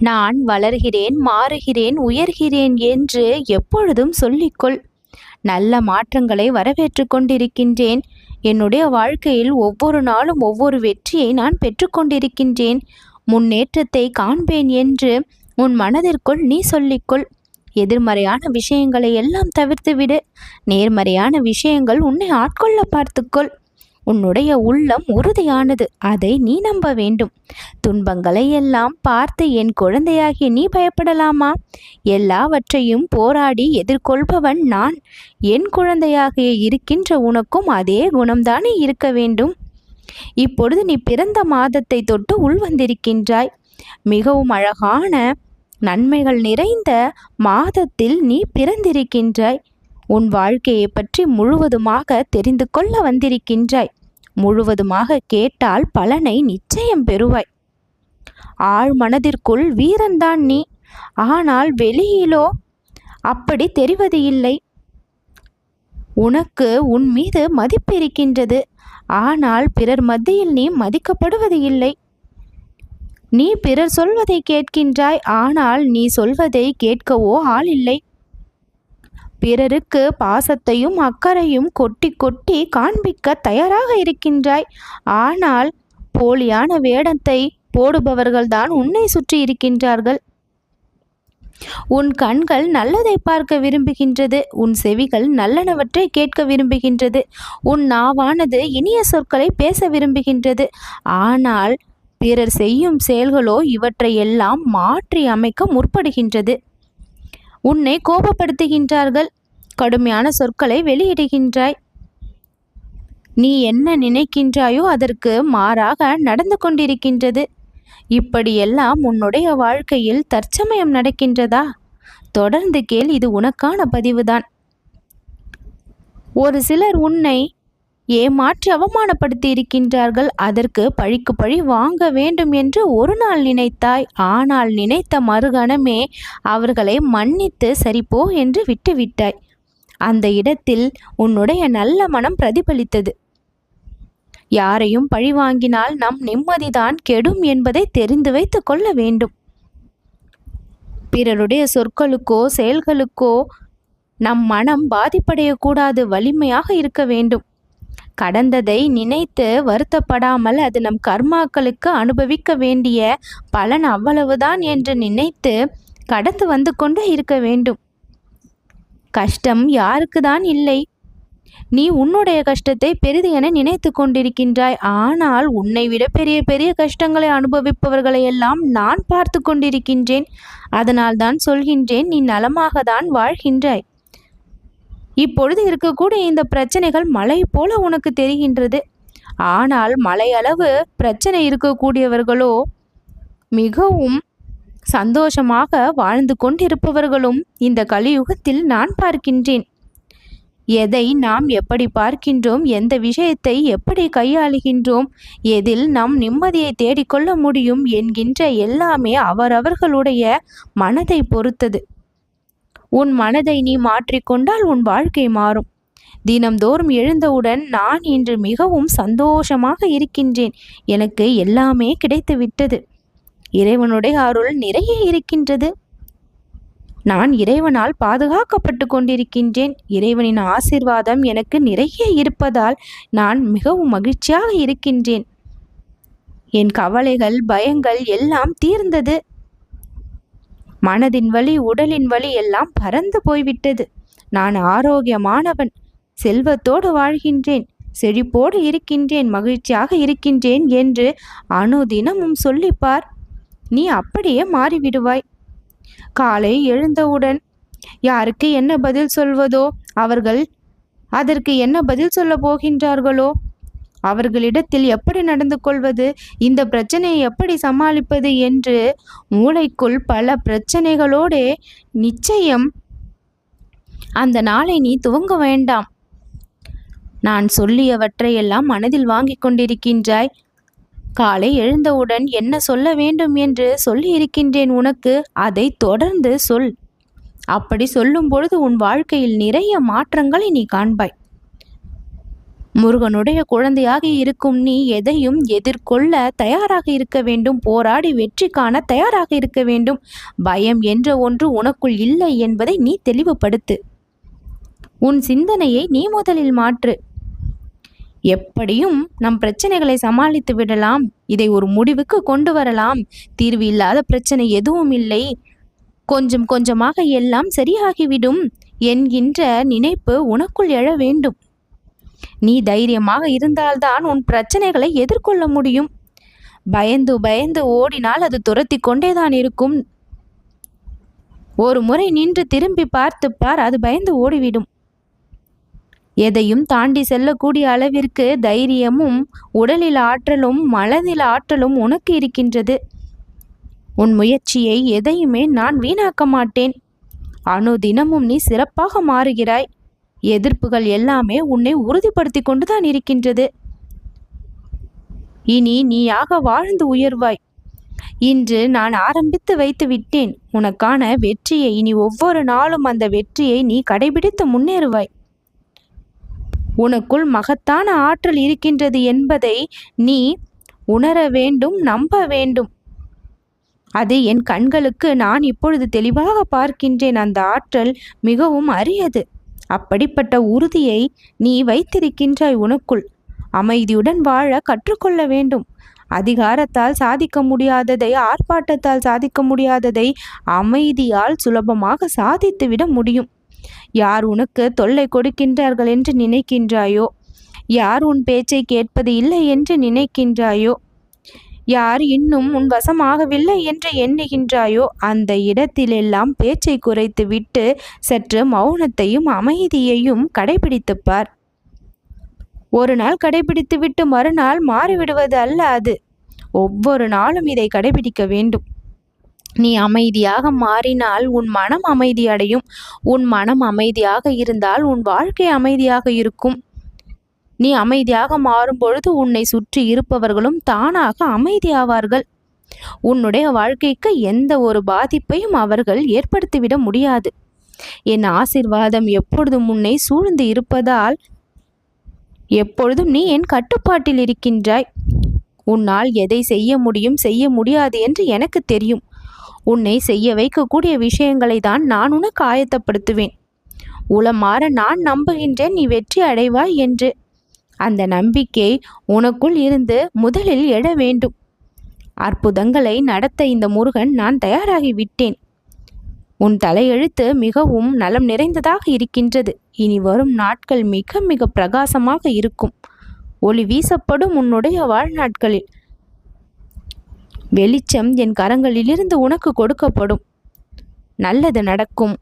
நான் வளர்கிறேன் மாறுகிறேன் உயர்கிறேன் என்று எப்பொழுதும் சொல்லிக்கொள். நல்ல மாற்றங்களை வரவேற்று கொண்டிருக்கின்றேன். என்னுடைய வாழ்க்கையில் ஒவ்வொரு நாளும் ஒவ்வொரு வெற்றியை நான் பெற்றுக்கொண்டிருக்கின்றேன் முன்னேற்றத்தை காண்பேன் என்று உன் மனதிற்குள் நீ சொல்லிக்கொள். எதிர்மறையான விஷயங்களை எல்லாம் தவிர்த்துவிடு. நேர்மறையான விஷயங்கள் உன்னை ஆட்கொள்ள பார்த்துக்கொள். உன்னுடைய உள்ளம் உறுதியானது. அதை நீ நம்ப வேண்டும். துன்பங்களை எல்லாம் பார்த்து என் குழந்தையாகிய நீ பயப்படலாமா? எல்லாவற்றையும் போராடி எதிர்கொள்பவன் நான். என் குழந்தையாகிய இருக்கின்ற உனக்கும் அதே குணம்தானே இருக்க வேண்டும். இப்பொழுது நீ பிறந்த மாதத்தை தொட்டு உள்வந்திருக்கின்றாய் மிகவும் அழகான நன்மைகள் நிறைந்த மாதத்தில் நீ பிறந்திருக்கின்றாய். உன் வாழ்க்கையை பற்றி முழுவதுமாக தெரிந்து கொள்ள வந்திருக்கின்றாய். முழுவதுமாக கேட்டால் பலனை நிச்சயம் பெறுவாய். ஆழ் மனதிற்குள் வீரன்தான் நீ. ஆனால் வெளியிலோ அப்படி தெரிவது இல்லை. உனக்கு உன் மீது மதிப்பு இருக்கின்றது. ஆனால் பிறர் மத்தியில் நீ மதிக்கப்படுவது இல்லை. நீ பிறர் சொல்வதை கேட்கின்றாய். ஆனால் நீ சொல்வதை கேட்கவோ ஆள் இல்லை. பிறருக்கு பாசத்தையும் அக்கறையும் கொட்டி கொட்டி காண்பிக்க தயாராக இருக்கின்றாய். ஆனால் போலியான வேடத்தை போடுபவர்கள்தான் உன்னை சுற்றி இருக்கின்றார்கள். உன் கண்கள் நல்லதை பார்க்க விரும்புகின்றது. உன் செவிகள் நல்லனவற்றை கேட்க விரும்புகின்றது. உன் நாவானது இனிய சொற்களை பேச விரும்புகின்றது. ஆனால் பிறர் செய்யும் செயல்களோ இவற்றையெல்லாம் மாற்றி அமைக்க முற்படுகின்றது. உன்னை கோபப்படுத்துகின்றார்கள். கடுமையான சொற்களை வெளியிடுகின்றாய். நீ என்ன நினைக்கின்றாயோ அதற்கு மாறாக நடந்து கொண்டிருக்கின்றது. இப்படியெல்லாம் உன்னுடைய வாழ்க்கையில் தற்சமயம் நடக்கின்றதா? தொடர்ந்து கேள் இது உனக்கான பதிவுதான். ஒரு சிலர் உன்னை ஏமாற்றி அவமானப்படுத்தி இருக்கின்றார்கள் அதற்கு பழிக்கு பழி வாங்க வேண்டும் என்று ஒரு நாள் நினைத்தாய். ஆனால் நினைத்த மறுகணமே அவர்களை மன்னித்து சரிப்போ என்று விட்டுவிட்டாய். அந்த இடத்தில் உன்னுடைய நல்ல மனம் பிரதிபலித்தது. யாரையும் பழி வாங்கினால் நம் நிம்மதிதான் கெடும் என்பதை தெரிந்து வைத்து கொள்ள வேண்டும். பிறருடைய சொற்களுக்கோ செயல்களுக்கோ நம் மனம் பாதிப்படையக்கூடாது வலிமையாக இருக்க வேண்டும். கடந்ததை நினைத்து வருத்தப்படாமல் அது நம் கர்மாக்களுக்கு அனுபவிக்க வேண்டிய பலன் அவ்வளவுதான் என்று நினைத்து கடந்து வந்து கொண்டு இருக்க வேண்டும். கஷ்டம் யாருக்கு தான் இல்லை. நீ உன்னுடைய கஷ்டத்தை பெரிது என நினைத்து கொண்டிருக்கின்றாய். ஆனால் உன்னை விட பெரிய பெரிய கஷ்டங்களை அனுபவிப்பவர்களை எல்லாம் நான் பார்த்து கொண்டிருக்கின்றேன். அதனால் தான் சொல்கின்றேன் நீ நலமாக தான் வாழ்கின்றாய். இப்பொழுது இருக்கக்கூடிய இந்த பிரச்சனைகள் மலை போல உனக்கு தெரிகின்றது. ஆனால் மலையளவு பிரச்சனை இருக்கக்கூடியவர்களோ மிகவும் சந்தோஷமாக வாழ்ந்து கொண்டிருப்பவர்களும் இந்த கலியுகத்தில் நான் பார்க்கின்றேன். எதை நாம் எப்படி பார்க்கின்றோம்? எந்த விஷயத்தை எப்படி கையாளுகின்றோம்? எதில் நாம் நிம்மதியை தேடிக்கொள்ள முடியும்? என்கின்ற எல்லாமே அவரவர்களுடைய மனதை பொறுத்தது. உன் மனதை நீ மாற்றிக்கொண்டால் உன் வாழ்க்கை மாறும். தினம்தோறும் எழுந்தவுடன் நான் இன்று மிகவும் சந்தோஷமாக இருக்கின்றேன். எனக்கு எல்லாமே கிடைத்து விட்டது இறைவனுடைய அருள் நிறைய இருக்கின்றது. நான் இறைவனால் பாதுகாக்கப்பட்டு கொண்டிருக்கின்றேன். இறைவனின் ஆசிர்வாதம் எனக்கு நிறைய இருப்பதால் நான் மிகவும் மகிழ்ச்சியாக இருக்கின்றேன். என் கவலைகள் பயங்கள் எல்லாம் தீர்ந்தது. மனதின் வலி உடலின் வலி எல்லாம் பறந்து போய்விட்டது. நான் ஆரோக்கியமானவன். செல்வத்தோடு வாழ்கின்றேன். செழிப்போடு இருக்கின்றேன். மகிழ்ச்சியாக இருக்கின்றேன் என்று அனுதினமும் சொல்லிப்பார். நீ அப்படியே மாறிவிடுவாய். காலை எழுந்தவுடன் யாருக்கு என்ன பதில் சொல்வதோ? அவர்கள் அதற்கு என்ன பதில் சொல்ல போகின்றார்களோ? அவர்களிடத்தில் எப்படி நடந்து கொள்வது இந்த பிரச்சனையை எப்படி சமாளிப்பது என்று மூளைக்குள் பல பிரச்சனைகளோடு நிச்சயம் அந்த நாளை நீ துவங்க வேண்டாம். நான் சொல்லியவற்றையெல்லாம் மனதில் வாங்கிக் கொண்டிருக்கின்றாய். காலை எழுந்தவுடன் என்ன சொல்ல வேண்டும் என்று சொல்லி இருக்கின்றேன் உனக்கு. அதை தொடர்ந்து சொல். அப்படி சொல்லும் பொழுது உன் வாழ்க்கையில் நிறைய மாற்றங்களை நீ காண்பாய். முருகனுடைய குழந்தையாக இருக்கும் நீ எதையும் எதிர்கொள்ள தயாராக இருக்க வேண்டும். போராடி வெற்றி காண தயாராக இருக்க வேண்டும். பயம் என்ற ஒன்று உனக்குள் இல்லை என்பதை நீ தெளிவுபடுத்து. உன் சிந்தனையை நீ முதலில் மாற்று. எப்படியும் நம் பிரச்சனைகளை சமாளித்து விடலாம். இதை ஒரு முடிவுக்கு கொண்டு வரலாம். தீர்வு இல்லாத பிரச்சனை எதுவும் இல்லை. கொஞ்சம் கொஞ்சமாக எல்லாம் சரியாகிவிடும் என்கின்ற நினைப்பு உனக்குள் எழ வேண்டும். நீ தைரியமாக இருந்தால்தான் உன் பிரச்சனைகளை எதிர்கொள்ள முடியும். பயந்து பயந்து ஓடினால் அது துரத்தி கொண்டேதான் இருக்கும். ஒரு முறை நின்று திரும்பி பார்த்து பார் அது பயந்து ஓடிவிடும். எதையும் தாண்டி செல்லக்கூடிய அளவிற்கு தைரியமும் உடலில் ஆற்றலும் மனதில் ஆற்றலும் உனக்கு இருக்கின்றது. உன் முயற்சியை எதையுமே நான் வீணாக்க மாட்டேன். அணு தினமும் நீ சிறப்பாக மாறுகிறாய். எதிர்ப்புகள் எல்லாமே உன்னை உறுதிப்படுத்தி கொண்டுதான் இருக்கின்றது. இனி நீயாக வாழ்ந்து உயர்வாய். இன்று நான் ஆரம்பித்து வைத்து விட்டேன். உனக்கான வெற்றியை இனி ஒவ்வொரு நாளும் அந்த வெற்றியை நீ கடைபிடித்து முன்னேறுவாய். உனக்குள் மகத்தான ஆற்றல் இருக்கின்றது என்பதை நீ உணர வேண்டும் நம்ப வேண்டும். அது என் கண்களுக்கு நான் இப்பொழுது தெளிவாக பார்க்கின்றேன். அந்த ஆற்றல் மிகவும் அரியது. அப்படிப்பட்ட உறுதியை நீ வைத்திருக்கின்றாய் உனக்குள். அமைதியுடன் வாழ கற்றுக்கொள்ள வேண்டும். அதிகாரத்தால் சாதிக்க முடியாததை ஆர்ப்பாட்டத்தால் சாதிக்க முடியாததை அமைதியால் சுலபமாக சாதித்துவிட முடியும். யார் உனக்கு தொல்லை கொடுக்கின்றார்கள் என்று நினைக்கின்றாயோ? யார் உன் பேச்சை கேட்பது இல்லை என்று நினைக்கின்றாயோ? யார் இன்னும் உன் வசமாகவில்லை என்று எண்ணுகின்றாயோ அந்த இடத்திலெல்லாம் பேச்சை குறைத்து விட்டு சற்று மௌனத்தையும் அமைதியையும் கடைபிடித்துப்பார் ஒரு நாள் கடைபிடித்துவிட்டு மறுநாள் மாறிவிடுவது அல்ல அது. ஒவ்வொரு நாளும் இதை கடைபிடிக்க வேண்டும். நீ அமைதியாக மாறினால் உன் மனம் அமைதியடையும் உன் மனம் அமைதியாக இருந்தால் உன் வாழ்க்கை அமைதியாக இருக்கும். நீ அமைதியாக மாறும்பொழுது உன்னை சுற்றி இருப்பவர்களும் தானாக அமைதியாவார்கள். உன்னுடைய வாழ்க்கைக்கு எந்த ஒரு பாதிப்பையும் அவர்கள் ஏற்படுத்திவிட முடியாது. என் ஆசிர்வாதம் எப்பொழுதும் உன்னை சூழ்ந்து இருப்பதால் எப்பொழுதும் நீ என் கட்டுப்பாட்டில் இருக்கின்றாய். உன்னால் எதை செய்ய முடியும் செய்ய முடியாது என்று எனக்கு தெரியும். உன்னை செய்ய வைக்கக்கூடிய விஷயங்களை தான் நான் உனக்கு ஆயத்தப்படுத்துவேன். உளமாற நான் நம்புகின்றேன் நீ வெற்றி அடைவாய் என்று. அந்த நம்பிக்கை உனக்குள் இருந்து முதலில் எழ வேண்டும். அற்புதங்களை நடத்த இந்த முருகன் நான் தயாராகி விட்டேன். உன் தலையெழுத்து மிகவும் நலம் நிறைந்ததாக இருக்கின்றது. இனி வரும் நாட்கள் மிக மிக பிரகாசமாக இருக்கும். ஒளி வீசப்படும் உன்னுடைய வாழ்நாட்களில். வெளிச்சம் என் கரங்களிலிருந்து உனக்கு கொடுக்கப்படும். நல்லது நடக்கும்.